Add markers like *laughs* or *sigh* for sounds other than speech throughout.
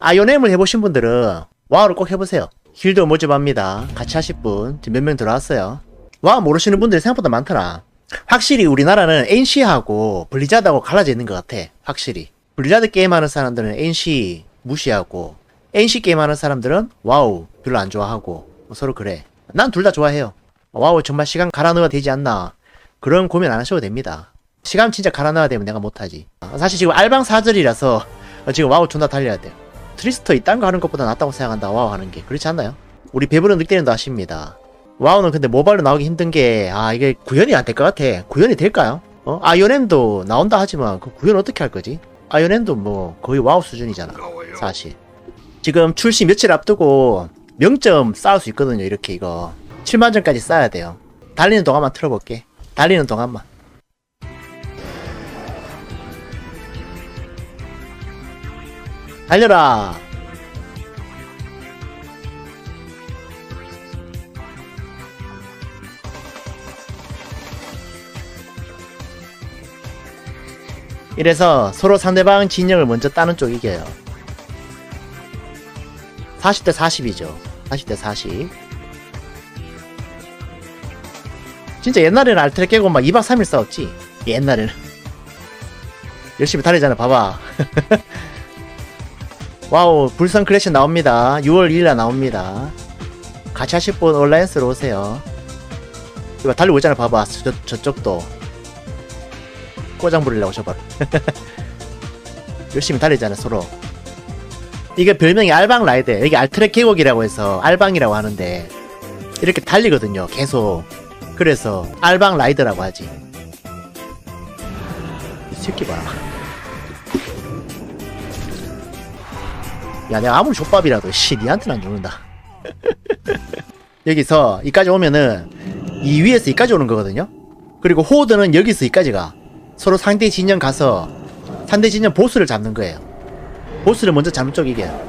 아이오넴을 해보신 분들은 와우를 꼭 해보세요. 힐도 모집합니다. 같이 하실 분 지금 몇 명 들어왔어요. 와우 모르시는 분들이 생각보다 많더라. 확실히 우리나라는 NC하고 블리자드하고 갈라져 있는 것 같아. 확실히. 블리자드 게임하는 사람들은 NC 무시하고 NC 게임하는 사람들은 와우 별로 안 좋아하고 뭐 서로 그래. 난 둘 다 좋아해요. 와우 정말 시간 갈아 넣어야 되지 않나 그런 고민 안 하셔도 됩니다. 시간 진짜 갈아 넣어야 되면 내가 못하지. 사실 지금 알방 사절이라서 지금 와우 존나 달려야 돼요. 트리스터 이딴 거 하는 것보다 낫다고 생각한다 와우 하는 게 그렇지 않나요? 우리 배부른 늑대는도 아십니다. 와우는 근데 모바일로 나오기 힘든 게 아 이게 구현이 안 될 것 같아. 구현이 될까요? 어? 아이오넴도 나온다 하지만 그 구현 어떻게 할 거지? 아이오넴도 뭐 거의 와우 수준이잖아. 사실. 지금 출시 며칠 앞두고 명점 쌓을 수 있거든요. 이렇게 이거 7만 점까지 쌓아야 돼요. 달리는 동안만 틀어볼게. 달리는 동안만. 달려라. 이래서 서로 상대방 진영을 먼저 따는 쪽이 이겨요. 40대 40이죠. 40대 40. 진짜 옛날에는 알트레 깨고 막 2박 3일 싸웠지. 옛날에는. 열심히 달리잖아, 봐봐. *laughs* 와우, 불선 클래시 나옵니다. 6월 2일날 나옵니다. 같이 하실 분 온라인스로 오세요. 이거 달리고 있잖아, 봐봐. 저, 저쪽도. 꼬장 부리려고 저걸. *laughs* 열심히 달리잖아, 서로. 이게 별명이 알방 라이드. 여기 알트랙 계곡이라고 해서 알방이라고 하는데, 이렇게 달리거든요, 계속. 그래서 알방 라이드라고 하지. 이 새끼 봐 야, 내가 아무리 족밥이라도, 씨, 니한테는 안 죽는다. 여기서, 이까지 오면은, 이 위에서 이까지 오는 거거든요? 그리고 호드는 여기서 이까지 가. 서로 상대 진영 가서, 상대 진영 보스를 잡는 거예요. 보스를 먼저 잡는 쪽이 이겨요.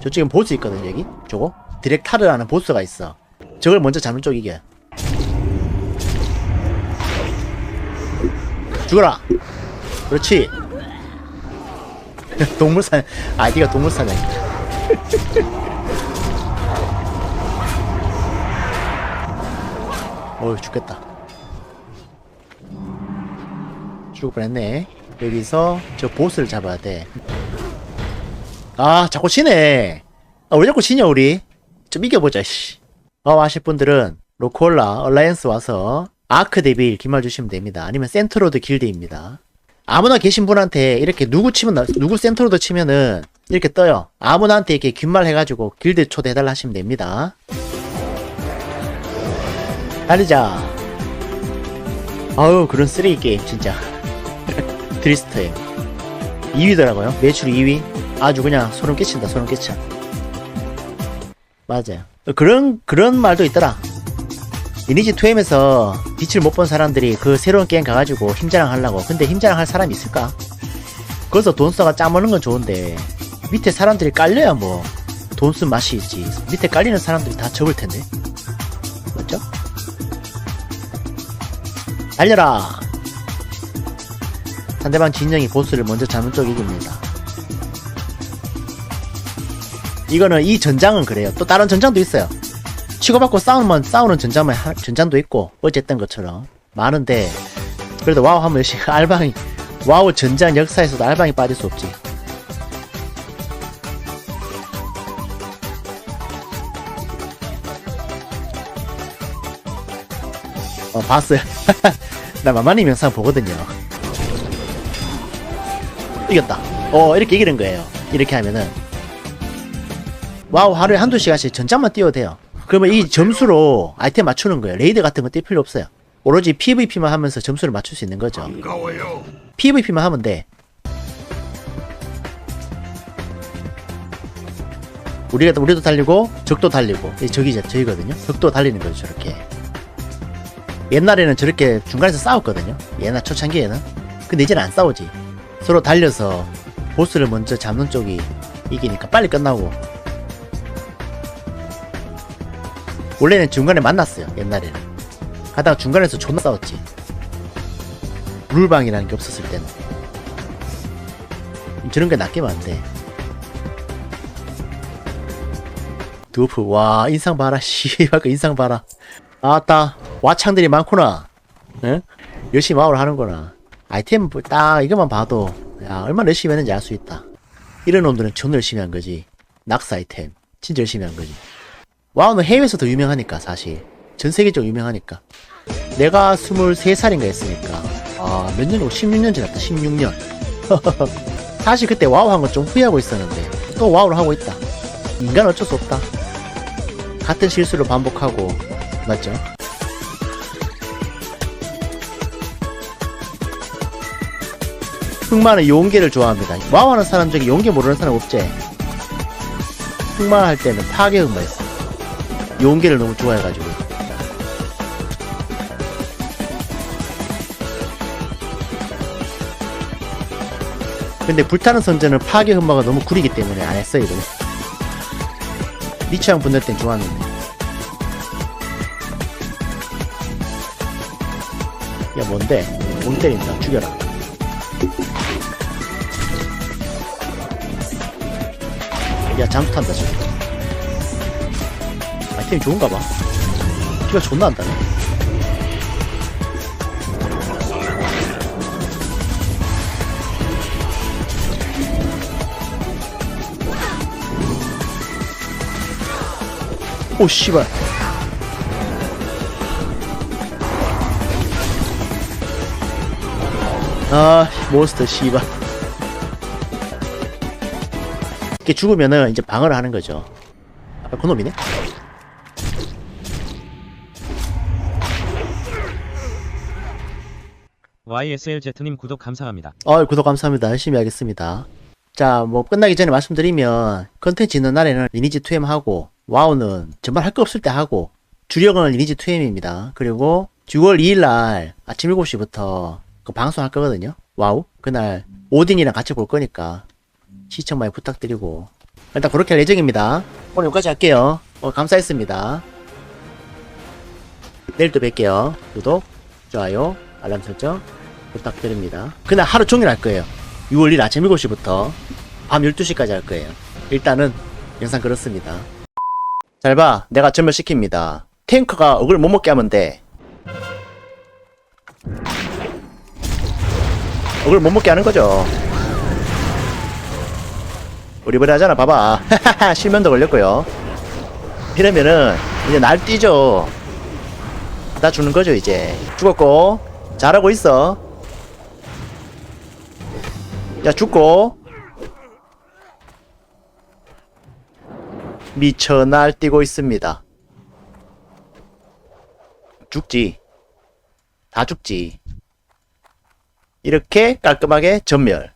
저쪽에 보스 있거든, 여기? 저거? 디렉타르라는 보스가 있어. 저걸 먼저 잡는 쪽이 이겨요. 죽어라! 그렇지! *laughs* 동물사냥, 아이디가 동물사냥이야. *laughs* 어휴, 죽겠다. 죽을 뻔했네. 여기서 저 보스를 잡아야 돼. 아, 자꾸 치네. 아, 왜 자꾸 치냐, 우리? 좀 이겨보자, 씨. 어, 하실 분들은 로콜라, 얼라이언스 와서 아크 데빌 기말 주시면 됩니다. 아니면 센트로드 길드입니다. 아무나 계신 분한테 이렇게 누구 치면, 나- 누구 센트로드 치면은 이렇게 떠요. 아무나한테 이렇게 귓말 해가지고 길드 초대해달라 하시면 됩니다. 달리자. 아유, 그런 쓰레기 게임, 진짜. *laughs* 드리스트에 2위더라고요. 매출 2위. 아주 그냥 소름 끼친다, 소름 끼쳐. 맞아요. 그런, 그런 말도 있더라. 리니지 2M에서 빛을 못 본 사람들이 그 새로운 게임 가가지고 힘자랑 하려고. 근데 힘자랑 할 사람이 있을까? 거기서 돈 써가 짜먹는 건 좋은데, 밑에 사람들이 깔려야 뭐, 돈쓴 맛이 있지. 밑에 깔리는 사람들이 다 접을 텐데. 맞죠? 달려라! 상대방 진영이 보스를 먼저 잡는 쪽이 이깁니다. 이거는 이 전장은 그래요. 또 다른 전장도 있어요. 치고받고 싸우면 싸우는 전장만 하- 전장도 있고 어쨌든 것처럼 많은데 그래도 와우 하면 역시 *laughs* 알방이 와우 전장 역사에서도 알방이 빠질 수 없지. 어 봤어요. *laughs* 나 마마님 영상 보거든요. 이겼다. 어 이렇게 이기는 거예요. 이렇게 하면은 와우 하루에 한두 시간씩 전장만 뛰어도 돼요. 그러면 이 점수로 아이템 맞추는 거예요. 레이드 같은 거뛸 필요 없어요. 오로지 PVP만 하면서 점수를 맞출 수 있는 거죠. 반가워요. PVP만 하면 돼. 우리가 우리도 달리고 적도 달리고 이 적이죠 적이거든요. 적도 달리는 거죠 저렇게. 옛날에는 저렇게 중간에서 싸웠거든요. 옛날 초창기에는. 근데 이제는 안 싸우지. 서로 달려서 보스를 먼저 잡는 쪽이 이기니까 빨리 끝나고. 원래는 중간에 만났어요. 옛날에는. 가다가 중간에서 존나 싸웠지. 룰방이라는 게 없었을 때는. 저런 게안 돼. 두프 와 인상 봐라 *laughs* 씨발 그 인상 봐라 아따 와창들이 많구나 응? 열심히 마을 하는구나 아이템 뭐딱 이것만 봐도 야 얼마나 열심히 했는지 알 수 있다 이런 놈들은 존나 열심히 한 거지 낙스 아이템 진짜 열심히 한 거지 와우는 해외에서 더 유명하니까 사실 전 세계적으로 유명하니까 내가 23살인가 했으니까 아 몇 년이고 16년 지났다 16년 *laughs* 사실 그때 와우 한 건 좀 후회하고 있었는데 또 와우를 하고 있다 인간 어쩔 수 없다 같은 실수를 반복하고 맞죠? 흑마는 용계를 좋아합니다. 와우 하는 사람 중에 용계 모르는 사람 없지? 흑마 할 때는 파괴 흑마 했어. 용계를 너무 좋아해가지고. 근데 불타는 선전은 파괴 흑마가 너무 구리기 때문에 안 했어요, 이거. 리치랑 분들 땐 좋았는데. 야, 뭔데? 못 때린다. 죽여라. 야, 잠수 탄다, 지금. 아이템이 좋은가 봐. 피가 존나 안 다네. 오, 씨발. 아, 몬스터, 씨발. 이렇게 죽으면은 이제 방어를 하는 거죠. 아, 그놈이네? YSLZ님 구독 감사합니다. 어, 구독 감사합니다. 열심히 하겠습니다. 자, 뭐 끝나기 전에 말씀드리면 컨텐츠 있는 날에는 리니지 2M 하고 와우는 정말 할 거 없을 때 하고 주력은 리니지 2M입니다. 그리고 6월 2일 날 아침 7시부터 그 방송할 거거든요. 와우. 그날 오딘이랑 같이 볼 거니까 시청 많이 부탁드리고 일단 그렇게 할 예정입니다. 오늘 여기까지 할게요. 어, 감사했습니다. 내일 또 뵐게요. 구독, 좋아요, 알람 설정 부탁드립니다. 그날 하루 종일 할 거예요. 6월 1일 아침 7시부터 밤 12시까지 할 거예요. 일단은 영상 그렇습니다. 잘 봐. 내가 전멸시킵니다. 탱커가 억을 못 먹게 하면 돼. 억을 못 먹게 하는 거죠. 우리 버리 하잖아. 봐봐. *laughs* 실면도 걸렸고요. 이러면은 이제 날 뛰죠. 나 주는 거죠, 이제. 죽었고. 잘하고 있어. 야, 죽고. 미쳐 날뛰고 있습니다. 죽지. 다 죽지. 이렇게 깔끔하게 전멸.